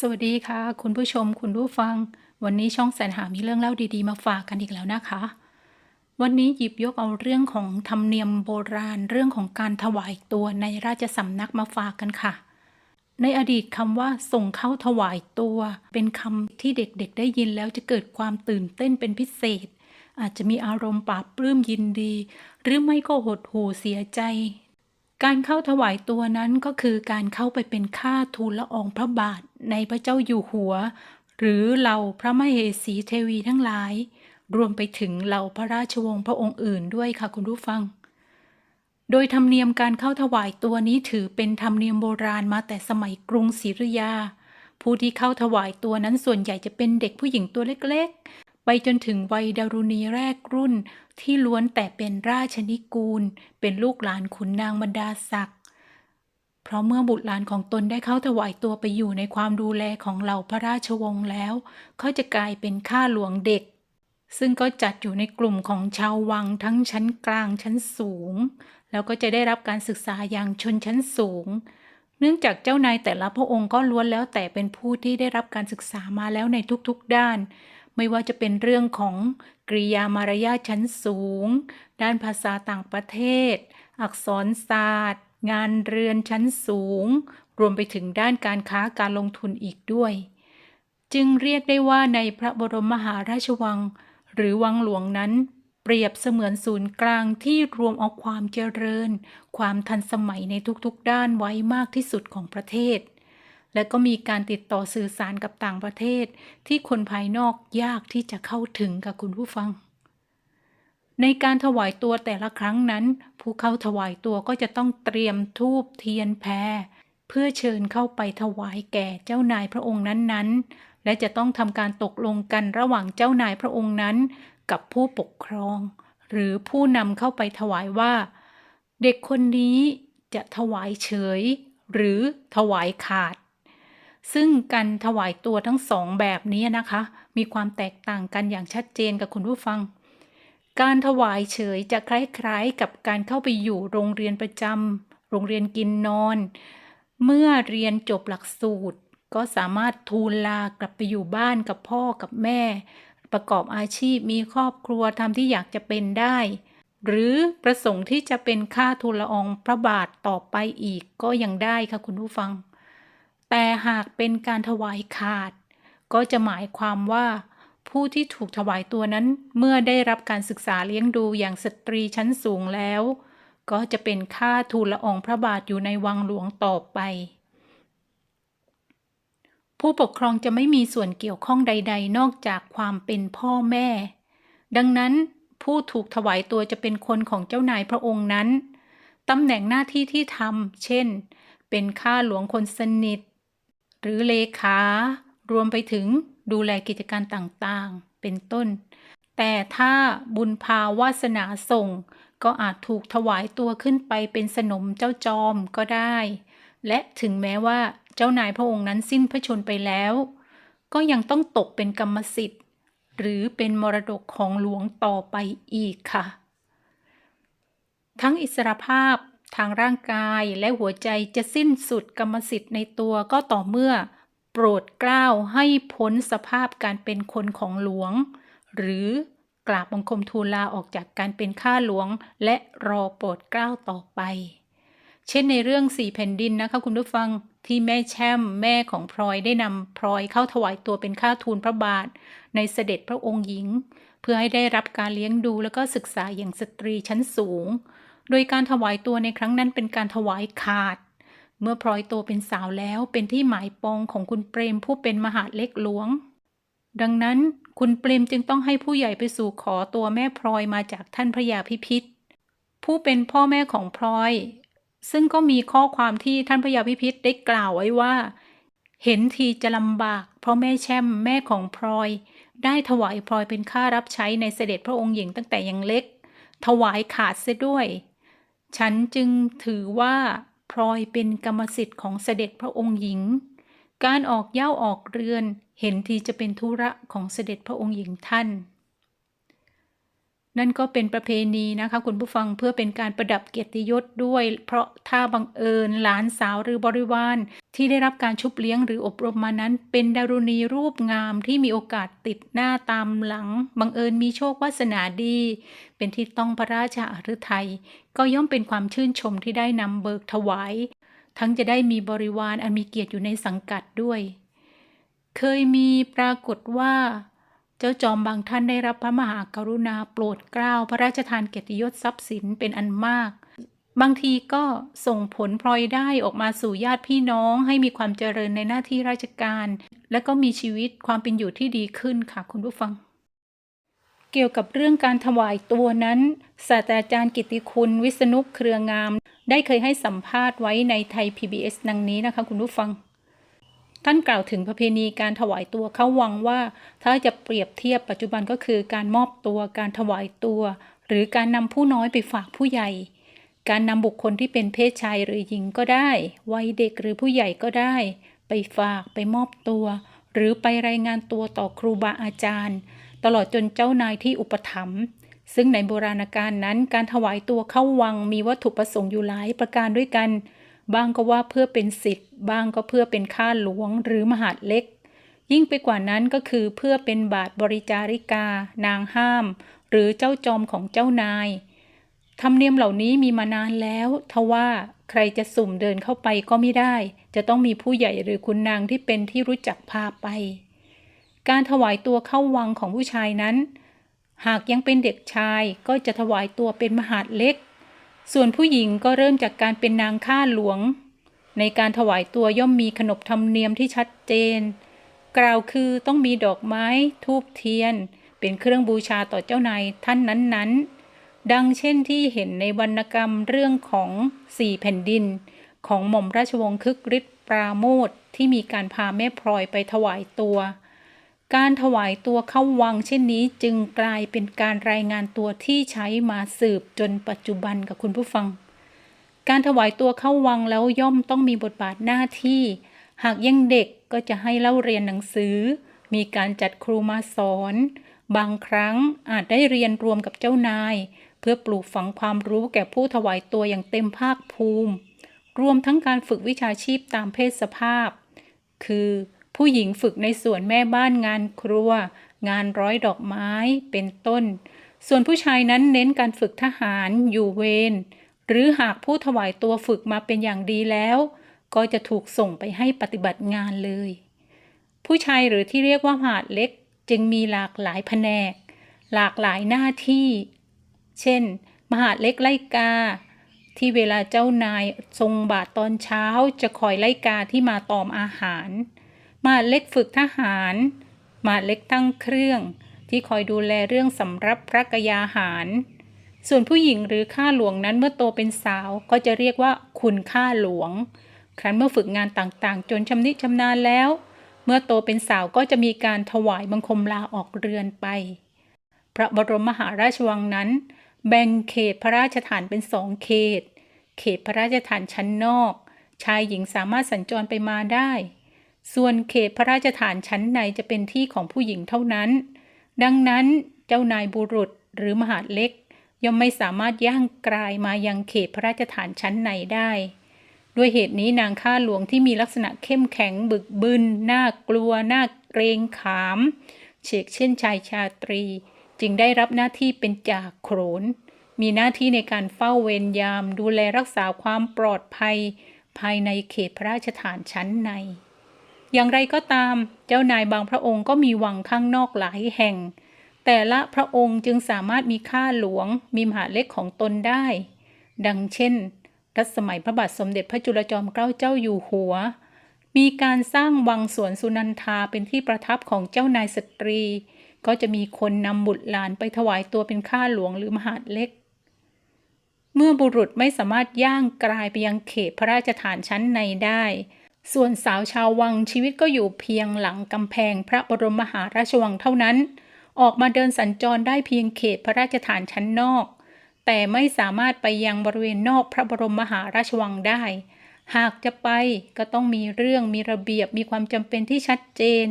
สวัสดีค่ะ คุณผู้ชมคุณผู้ฟัง วันนี้ช่องแสนหามีเรื่องเล่าดีๆ มาฝากกันอีกแล้วนะคะ วันนี้หยิบยกเอาเรื่องของธรรมเนียมโบราณเรื่องของการถวายตัวในราชสำนักมาฝากกันค่ะ ในอดีตคำว่าส่งเข้าถวายตัว เป็นคำที่เด็กๆ ได้ยินแล้วจะเกิดความตื่นเต้นเป็นพิเศษ อาจจะมีอารมณ์ปราบปลื้มยินดี หรือไม่ก็หดหู่เสียใจ การเข้าถวายตัวนั้นก็คือการเข้าไปเป็นข้าทูลละอองพระบาท ในพระเจ้าอยู่หัว หรือเหล่าพระมเหสีเทวีทั้งหลาย รวมไปถึงเหล่าพระราชวงศ์พระองค์อื่นด้วยค่ะคุณผู้ฟัง โดยธรรมเนียมการเข้าถวายตัวนี้ถือเป็นธรรมเนียมโบราณมาแต่สมัยกรุงศรีอยุธยา ผู้ที่เข้าถวายตัวนั้นส่วนใหญ่จะเป็นเด็กผู้หญิงตัวเล็กๆ ไปจนถึงวัยดารุณีแรกรุ่นที่ล้วนแต่เป็นราชนิกูล เป็นลูกหลานขุนนางบรรดาศักดิ์ เพราะเมื่อบุตรหลานของตนได้เข้าถวายตัวไปอยู่ในความดูแลของเหล่าพระราชวงศ์แล้ว เขาจะกลายเป็นข้าหลวงเด็ก ซึ่งก็จัดอยู่ในกลุ่มของชาววังทั้งชั้นกลางชั้นสูง แล้วก็จะได้รับการศึกษาอย่างชนชั้นสูง เนื่องจากเจ้านายแต่ละพระองค์ก็ล้วนแล้วแต่เป็นผู้ที่ได้รับการศึกษามาแล้วในทุกๆด้าน ไม่ว่าจะเป็นเรื่องของกริยามารยาชั้นสูง ด้านภาษาต่างประเทศ อักษรศาสตร์ งานเรือนชั้นสูง รวมไปถึงด้านการค้าการลงทุนอีกด้วย จึงเรียกได้ว่าในพระบรมมหาราชวัง หรือวังหลวงนั้น เปรียบเสมือนศูนย์กลางที่รวมเอาความเจริญ ความทันสมัยในทุกๆ ด้านไว้มากที่สุดของประเทศ และก็มีการติดต่อสื่อสารกับต่างประเทศ ที่คนภายนอกยากที่จะเข้าถึงกับคุณผู้ฟัง ในการถวายตัวแต่ละครั้งนั้น ผู้เข้าถวายตัวก็จะต้องเตรียมทูบเทียนแพรเพื่อเชิญเข้าไปถวายแก่เจ้านายพระองค์นั้นๆ และจะต้องทำการตกลงกันระหว่างเจ้านายพระองค์นั้น กับผู้ปกครอง หรือผู้นำเข้าไปถวายว่า เด็กคนนี้จะถวายเฉย หรือถวายขาด ซึ่งการถวายตัวทั้งสองแบบนี้นะคะ มีความแตกต่างกันอย่างชัดเจนกับคุณผู้ฟัง การถวายเฉยจะคล้ายๆกับการเข้าไปอยู่โรงเรียนประจำ โรงเรียนกินนอน เมื่อเรียนจบหลักสูตร ก็สามารถทูลลากลับไปอยู่บ้านกับพ่อกับแม่ ประกอบอาชีพมีครอบครัวทำที่อยากจะเป็นได้ หรือประสงค์ที่จะเป็นข้าทูลละอองพระบาทต่อไปอีกก็ยังได้ค่ะคุณผู้ฟัง แต่หากเป็นการถวายขาด ก็จะหมายความว่า ผู้ที่ถูกถวายตัวนั้นเมื่อได้รับการศึกษาเลี้ยงดูอย่างสตรีชั้นสูงแล้ว ก็จะเป็นข้าทูลละอองพระบาทอยู่ในวังหลวงต่อไป ผู้ปกครองจะไม่มีส่วนเกี่ยวข้องใด ๆ นอกจากความเป็นพ่อแม่ ดังนั้นผู้ถูกถวายตัวจะเป็นคนของเจ้านายพระองค์นั้นตำแหน่งหน้าที่ที่ทำเช่น เป็นข้าหลวงคนสนิท หรือเลขารวมไปถึง ดูแลกิจการต่างๆ เป็นต้น แต่ถ้าบุญพาวาสนาส่ง ก็อาจถูกถวายตัวขึ้นไปเป็นสนมเจ้าจอมก็ได้ และถึงแม้ว่าเจ้านายพระองค์นั้นสิ้นพระชนไปแล้ว ก็ยังต้องตกเป็นกรรมสิทธิ์ หรือเป็นมรดกของหลวงต่อไปอีกค่ะ ทั้งอิสรภาพทางร่างกายและหัวใจจะสิ้นสุดกรรมสิทธิ์ในตัวก็ต่อเมื่อ โปรดเกล้าให้พ้นสภาพการเป็นคนของหลวง หรือกราบบังคมทูลลาออกจากการเป็นข้าหลวง และรอโปรดเกล้าต่อไป เช่นในเรื่องสี่แผ่นดินนะคะคุณผู้ฟังที่แม่แช่มแม่ของพลอยได้นำพลอยเข้าถวายตัวเป็นข้าทูลพระบาท ในเสด็จพระองค์หญิง เพื่อให้ได้รับการเลี้ยงดูและก็ศึกษาอย่างสตรีชั้นสูง โดยการถวายตัวในครั้งนั้นเป็นการถวายขาด เมื่อพลอยโตเป็นสาวแล้วเป็นที่หมายปองของคุณเปรมผู้เป็นมหาเล็กหลวง ดังนั้นคุณเปรมจึงต้องให้ผู้ใหญ่ไปสู่ขอตัวแม่พลอยมาจากท่านพระยาพิพิธผู้เป็นพ่อแม่ของพลอย ซึ่งก็มีข้อความที่ท่านพระยาพิพิธได้กล่าวไว้ว่า เห็นทีจะลำบาก เพราะแม่แช่มแม่ของพลอย ได้ถวายพลอยเป็นข้ารับใช้ในเสด็จพระองค์หญิงตั้งแต่ยังเล็ก ถวายขาดเสียด้วย ฉันจึงถือว่า พลอยเป็นกรรมสิทธิ์ของเสด็จพระองค์หญิง การออกเย่าออกเรือนเห็นทีจะเป็นธุระของเสด็จพระองค์หญิงท่าน นั่นก็เป็นประเพณีนะคะคุณผู้ฟังเพื่อเป็นการประดับเกียรติยศด้วย เพราะถ้าบังเอิญหลานสาวหรือบริวาร ที่ได้รับการชุบเลี้ยงหรืออบรมมานั้น เป็นดารุณีรูปงามที่มีโอกาสติดหน้าตามหลัง บังเอิญมีโชควาสนาดี เป็นที่ต้องพระราชาฤทัยก็ย่อมเป็นความชื่นชมที่ได้นำเบิกถวาย ทั้งจะได้มีบริวารอันมีเกียรติอยู่ในสังกัดด้วย เคยมีปรากฏว่า เจ้าจอมบางท่านได้รับพระมหากรุณาโปรดเกล้าพระราชทานเกียรติยศทรัพย์สินเป็นอันมาก บางทีก็ส่งผลพลอยได้ออกมาสู่ญาติพี่น้องให้มีความเจริญในหน้าที่ราชการ และก็มีชีวิตความเป็นอยู่ที่ดีขึ้นค่ะคุณผู้ฟัง เกี่ยวกับเรื่องการถวายตัวนั้น ศาสตราจารย์กิติคุณวิษณุเครืองาม ได้เคยให้สัมภาษณ์ไว้ในไทย PBS ดังนี้นะคะคุณผู้ฟัง ท่านกล่าวถึงประเพณีการถวายตัวเข้าวังว่า ถ้าจะเปรียบเทียบปัจจุบันก็คือการมอบตัวการถวายตัว หรือการนำผู้น้อยไปฝากผู้ใหญ่ การนำบุคคลที่เป็นเพศชายหรือหญิงก็ได้ วัยเด็กหรือผู้ใหญ่ก็ได้ ไปฝากไปมอบตัว หรือไปรายงานตัวต่อครูบาอาจารย์ ตลอดจนเจ้านายที่อุปถัมภ์ซึ่งในโบราณกาลนั้นการถวายตัวเข้าวังมีวัตถุประสงค์อยู่หลายประการด้วยกัน บางก็ว่าเพื่อเป็นสิทธิ์บางก็เพื่อเป็นข้าหลวงหรือมหาดเล็ก ยิ่งไปกว่านั้นก็คือเพื่อเป็นบาทบริจาริกา นางห้าม หรือเจ้าจอมของเจ้านาย ธรรมเนียมเหล่านี้มีมานานแล้วทว่าใครจะสุ่มเดินเข้าไปก็ไม่ได้ จะต้องมีผู้ใหญ่หรือคุณนางที่เป็นที่รู้จักพาไป การถวายตัวเข้าวังของผู้ชายนั้น หากยังเป็นเด็กชายก็จะถวายตัวเป็นมหาดเล็ก ส่วนผู้หญิงก็เริ่มจากการเป็นนางข้าหลวง ในการถวายตัวย่อมมีขนบธรรมเนียมที่ชัดเจน กล่าวคือต้องมีดอกไม้ทูบเทียน เป็นเครื่องบูชาต่อเจ้านายท่านนั้นๆ ดังเช่นที่เห็นในวรรณกรรมเรื่องของสี่แผ่นดิน ของหม่อมราชวงศ์คึกฤทธิ์ปราโมทที่มีการพาแม่พลอยไปถวายตัว การถวายตัวเข้าวังเช่นนี้จึงกลายเป็นการรายงานตัวที่ใช้มาสืบจนปัจจุบันกับคุณผู้ฟัง การถวายตัวเข้าวังแล้วย่อมต้องมีบทบาทหน้าที่ หากยังเด็กก็จะให้เล่าเรียนหนังสือ มีการจัดครูมาสอน บางครั้งอาจได้เรียนรวมกับเจ้านาย พื่อปลูกฝังความรู้แก่ผู้ถวายตัวอย่างเต็มภาคภูมิ รวมทั้งการฝึกวิชาชีพตามเพศสภาพ คือผู้หญิงฝึกในส่วนแม่บ้านงานครัว งานร้อยดอกไม้เป็นต้น ส่วนผู้ชายนั้นเน้นการฝึกทหารอยู่เวรหรือหากผู้ถวายตัวฝึกมาเป็นอย่างดีแล้ว ก็จะถูกส่งไปให้ปฏิบัติงานเลย ผู้ชายหรือที่เรียกว่าหาดเล็กจึงมีหลากหลายแผนก หลากหลายหน้าที่ เช่น มหาดเล็กไล่กา ที่เวลาเจ้านายทรงบาทตอนเช้าจะคอยไล่กาที่มาตอมอาหาร มหาดเล็กฝึกทหาร มหาดเล็กตั้งเครื่อง ที่คอยดูแลเรื่องสำรับพระกยาหาร ส่วนผู้หญิงหรือข้าหลวงนั้นเมื่อโตเป็นสาวก็จะเรียกว่าคุณข้าหลวง ครั้นเมื่อฝึกงานต่างๆ จนชำนิชำนาญแล้ว เมื่อโตเป็นสาวก็จะมีการถวายบังคมลาออกเรือนไปพระบรมมหาราชวังนั้น แบ่งเขตพระราชฐานเป็นสองเขต เขตพระราชฐานชั้นนอก ชายหญิงสามารถสัญจรไปมาได้ ส่วนเขตพระราชฐานชั้นในจะเป็นที่ของผู้หญิงเท่านั้น ดังนั้นเจ้านายบุรุษหรือมหาดเล็ก ย่อมไม่สามารถย่างกลายมายังเขตพระราชฐานชั้นในได้ ด้วยเหตุนี้นางข้าหลวงที่มีลักษณะเข้มแข็งบึกบึนน่ากลัวน่าเกรงขามเชกเช่นชายชาตรี จึงได้รับหน้าที่เป็นจ่าโขน มีหน้าที่ในการเฝ้าเวรยามดูแลรักษาความปลอดภัย ภายในเขตพระราชฐานชั้นใน อย่างไรก็ตามเจ้านายบางพระองค์ก็มีวังข้างนอกหลายแห่ง แต่ละพระองค์จึงสามารถมีข้าหลวง มีมหาเล็กของตนได้ ดังเช่น รัชสมัยพระบาทสมเด็จพระจุลจอมเกล้าเจ้าอยู่หัว มีการสร้างวังสวนสุนันทาเป็นที่ประทับของเจ้านายสตรี ก็จะมีคนนำบุตรหลานไปถวายตัวเป็นข้าหลวงหรือมหาดเล็ก เมื่อบุรุษไม่สามารถย่างกลายไปยังเขตพระราชฐานชั้นในได้ ส่วนสาวชาววังชีวิตก็อยู่เพียงหลังกำแพงพระบรมมหาราชวังเท่านั้น ออกมาเดินสัญจรได้เพียงเขตพระราชฐานชั้นนอก แต่ไม่สามารถไปยังบริเวณนอกพระบรมมหาราชวังได้ หากจะไปก็ต้องมีเรื่องมีระเบียบมีความจำเป็นที่ชัดเจน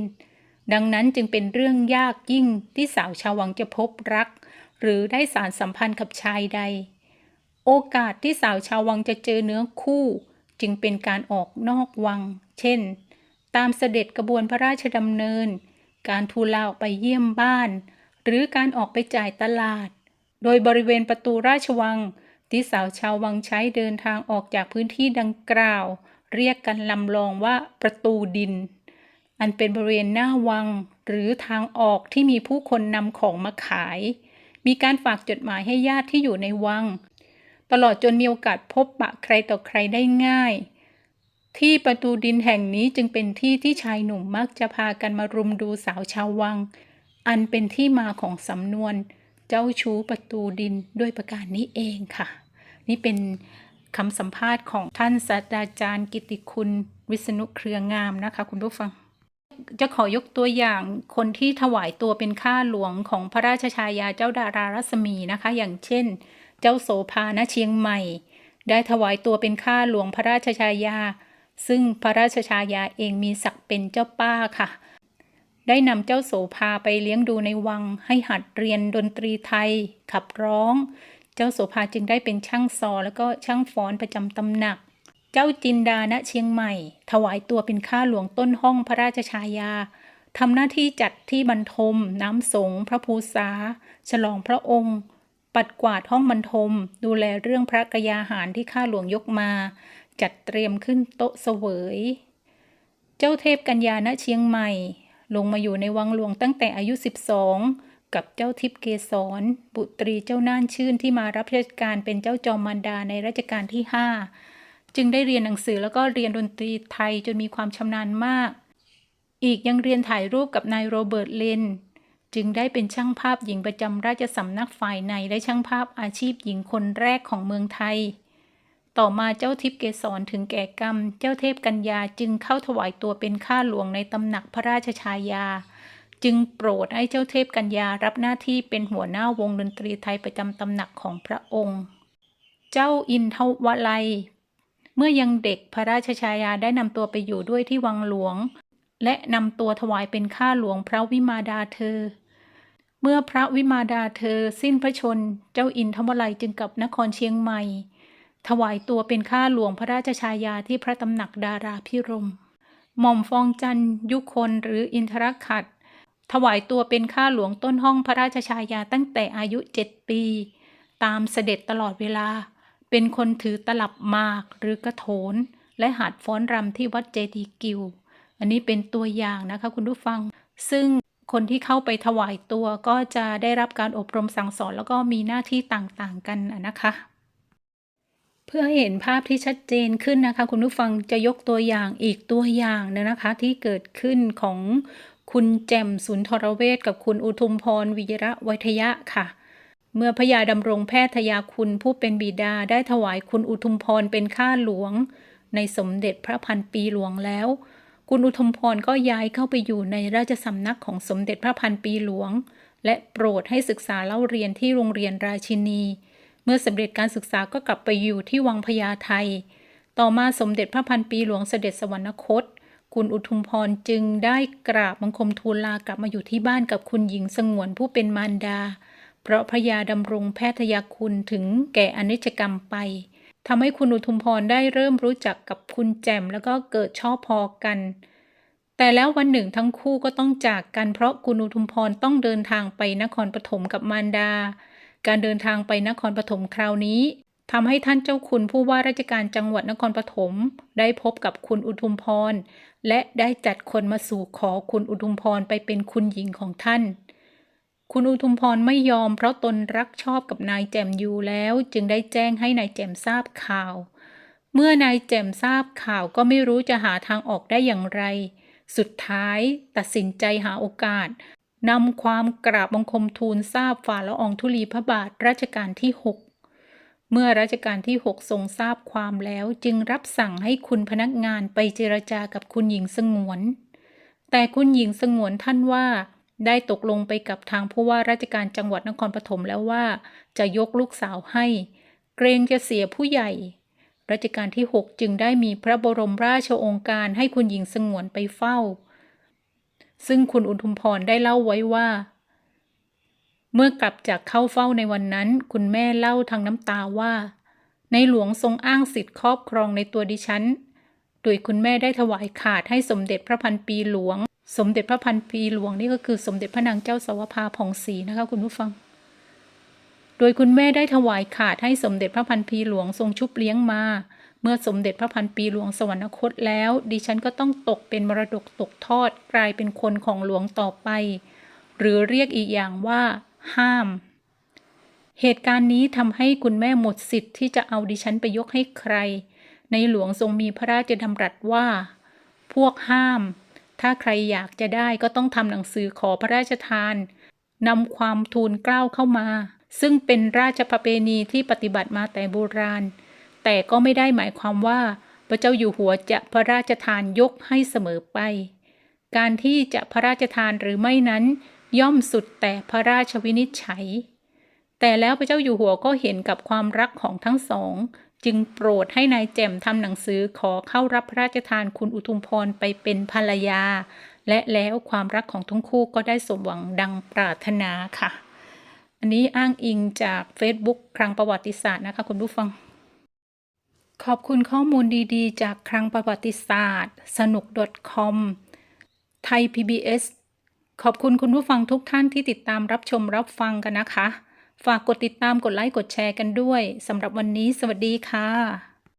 ดังนั้นจึงเป็นเรื่องยากยิ่งที่สาวชาววังจะพบรัก หรือได้สารสัมพันธ์กับชายใด โอกาสที่สาวชาววังจะเจอเนื้อคู่ จึงเป็นการออกนอกวัง เช่น ตามเสด็จกระบวนพระราชดำเนิน การทูลลาออกไปเยี่ยมบ้าน หรือการออกไปจ่ายตลาด โดยบริเวณประตูราชวัง ที่สาวชาววังใช้เดินทางออกจากพื้นที่ดังกล่าว เรียกกันลำลองว่าประตูดิน อันเป็นบริเวณหน้าวัง หรือทางออกที่มีผู้คนนำของมาขาย มีการฝากจดหมายให้ญาติที่อยู่ในวัง ตลอดจนมีโอกาสพบปะใครต่อใครได้ง่าย ที่ประตูดินแห่งนี้จึงเป็นที่ที่ชายหนุ่มมักจะพากันมารุมดูสาวชาววัง อันเป็นที่มาของสำนวน เจ้าชู้ประตูดินด้วยประการนี้เองค่ะ นี่เป็นคำสัมภาษณ์ของท่านศาสตราจารย์กิติคุณวิษณุเครืองามนะคะ คุณผู้ฟัง จะขอยกตัวอย่างคนที่ถวายตัวเป็นข้าหลวงของพระราชชายาเจ้าดารารัศมีนะคะ อย่างเช่น เจ้าโสภาณเชียงใหม่ ได้ถวายตัวเป็นข้าหลวงพระราชชายา ซึ่งพระราชชายาเองมีศักดิ์เป็นเจ้าป้าค่ะ ได้นำเจ้าโสภาไปเลี้ยงดูในวังให้หัดเรียนดนตรีไทย ขับร้อง เจ้าโสภาจึงได้เป็นช่างซอ แล้วก็ช่างฟ้อนประจำตำหนัก เจ้าจินดาณเชียงใหม่ ถวายตัวเป็นข้าหลวงต้นห้องพระราชชายาทำหน้าที่จัดที่บรรทม น้ำสง พระภูษา ฉลองพระองค์ ปัดกวาดห้องบรรทม ดูแลเรื่องพระกยาหารที่ข้าหลวงยกมา จัดเตรียมขึ้นโต๊ะเสวย เจ้าเทพกัญญาณเชียงใหม่ ลงมาอยู่ในวังหลวงตั้งแต่อายุ 12 กับเจ้าทิพเกษรบุตรีเจ้าน่านชื่นที่มารับราชการเป็นเจ้าจอมมารดาในรัชกาลที่ 5 จึงได้เรียนหนังสือแล้วก็เรียนดนตรีไทยจนมีความชำนาญมาก อีกยังเรียนถ่ายรูปกับนายโรเบิร์ตเลนจึงได้เป็นช่างภาพหญิงประจำราชสำนักฝ่ายในและช่างภาพอาชีพหญิงคนแรกของเมืองไทย ต่อมาเจ้าทิพย์เกษรถึงแก่กรรม เจ้าเทพกัญญาจึงเข้าถวายตัวเป็นข้าหลวงในตำหนักพระราชชายา จึงโปรดให้เจ้าเทพกัญญารับหน้าที่เป็นหัวหน้าวงดนตรีไทยประจำตำหนักของพระองค์ เจ้าอินทวลัย เมื่อยังเด็กพระราชชายาได้นำตัวไปอยู่ด้วยที่วังหลวง และนำตัวถวายเป็นข้าหลวงพระวิมาดาเธอ เมื่อพระวิมาดาเธอสิ้นพระชน เจ้าอินทวลัยจึงกลับนครเชียงใหม่ ถวายตัวเป็นข้าหลวงพระราชชายาที่พระตำหนักดาราพิรม หม่อมฟองจันยุคนหรืออินทรขัดถวายตัวเป็นข้าหลวงต้นห้องพระราชชายาตั้งแต่อายุเจ็ดปี ตามเสด็จตลอดเวลา เป็นคนถือตลับมากหรือกระโถน และหัดฟ้อนรำที่วัดเจดีกิว อันนี้เป็นตัวอย่างนะคะคุณผู้ฟัง ซึ่งคนที่เข้าไปถวายตัวก็จะได้รับการอบรมสั่งสอนแล้วก็มีหน้าที่ต่างๆกันนะคะ เพื่อให้เห็นภาพที่ชัดเจนขึ้นนะคะ คุณผู้ฟังจะยกตัวอย่างอีกตัวอย่างหนึงนะคะ ที่เกิดขึ้นของคุณแจมสุนทรเวชกับคุณอุทุมพรวิระวัทยะค่ะ เมื่อพระยาดำรงแพทยาคุณผู้เป็นบิดาได้ถวายคุณอุทุมพรเป็นข้าหลวง ในสมเด็จพระพันปีหลวงแล้ว คุณอุทุมพรก็ย้ายเข้าไปอยู่ในราชสำนักของสมเด็จพระพันปีหลวง และโปรดให้ศึกษาเล่าเรียนที่โรงเรียนราชินี เมื่อสำเร็จการศึกษาก็กลับไปอยู่ที่วังพญาไทต่อมาสมเด็จพระพันปีหลวงเสด็จสวรรคต คุณอุทุมพรจึงได้กราบบังคมทูลลากลับมาอยู่ที่บ้านกับคุณหญิงสงวนผู้เป็นมารดา เพราะพระยาดำรงแพทยาคุณถึงแก่อนิจกรรมไปทำให้คุณอุทุมพรได้เริ่มรู้จักกับคุณแจมแล้วก็เกิดชอบพอกัน แต่แล้ววันหนึ่งทั้งคู่ก็ต้องจากกัน เพราะคุณอุทุมพรต้องเดินทางไปนครปฐมกับมารดา การเดินทางไปนครปฐมคราวนี้ทำให้ท่านเจ้าคุณผู้ว่าราชการจังหวัดนครปฐมได้พบกับคุณอุทุมพรและได้จัดคนมาสู่ขอคุณอุทุมพรไปเป็นคุณหญิงของท่าน คุณอุทุมพรไม่ยอมเพราะตนรักชอบกับนายแจ่มอยู่แล้ว จึงได้แจ้งให้นายแจ่มทราบข่าว เมื่อนายแจ่มทราบข่าวก็ไม่รู้จะหาทางออกได้อย่างไร สุดท้ายตัดสินใจหาโอกาสนำความกราบบังคมทูลทราบฝ่าละอองธุลีพระบาทรัชกาลที่ 6 เมื่อรัชกาลที่ 6 ทรงทราบความแล้วจึงรับสั่งให้คุณพนักงานไปเจรจากับคุณหญิงสงวน แต่คุณหญิงสงวนท่านว่า ได้ตกลงไปกับทางผู้ว่าราชการจังหวัดนครปฐมแล้วว่า จะยกลูกสาวให้ เกรงจะเสียผู้ใหญ่รัชกาลที่ 6 จึงได้มีพระบรมราชโองการให้คุณหญิงสงวนไปเฝ้า ซึ่งคุณอุทุมพรได้เล่าไว้ว่า เมื่อกลับจากเข้าเฝ้าในวันนั้น คุณแม่เล่าทางน้ำตาว่า ในหลวงทรงอ้างสิทธิครอบครองในตัวดิฉัน โดยคุณแม่ได้ถวายขาดให้สมเด็จพระพันปีหลวง สมเด็จพระพันปีหลวงนี่ก็คือสมเด็จพระนางเจ้าสาวภาผ่องศรีนะคะคุณผู้ฟัง โดยคุณแม่ได้ถวายขาดให้สมเด็จพระพันปีหลวงทรงชุบเลี้ยงมา เมื่อสมเด็จพระพันปีหลวงสวรรคตแล้ว ดิฉันก็ต้องตกเป็นมรดกตกทอดกลายเป็นคนของหลวงต่อไป หรือเรียกอีกอย่างว่า ห้าม เหตุการณ์นี้ทำให้คุณแม่หมดสิทธิ์ที่จะเอาดิฉันไปยกให้ใคร ในหลวงทรงมีพระราชดำรัสว่า พวกห้าม ถ้าใครอยากจะได้ก็ต้องทำหนังสือขอพระราชทานนำความทูลเกล้าเข้ามา ซึ่งเป็นราชประเพณีที่ปฏิบัติมาแต่โบราณ แต่ก็ไม่ได้หมายความว่า พระเจ้าอยู่หัวจะพระราชทานยกให้เสมอไป การที่จะพระราชทานหรือไม่นั้น ย่อมสุดแต่พระราชวินิจฉัย แต่แล้วพระเจ้าอยู่หัวก็เห็นกับความรักของทั้งสอง จึงโปรดให้นายแจ่มทำหนังสือขอเข้ารับพระราชทานคุณอุทุมพรไปเป็นภรรยา และแล้วความรักของทั้งคู่ก็ได้สมหวังดังปรารถนาค่ะ อันนี้อ้างอิงจาก Facebook ครั้งประวัติศาสตร์นะคะคุณผู้ฟัง ขอบคุณข้อมูลดีๆ จากครั้งประวัติศาสตร์ สนุก .com ไทย PBS ขอบคุณคุณผู้ฟังทุกท่านที่ติดตามรับชมรับฟังกันนะคะ ฝากกดติดตามกดไลค์กดแชร์กันด้วยสำหรับวันนี้ สวัสดีค่ะ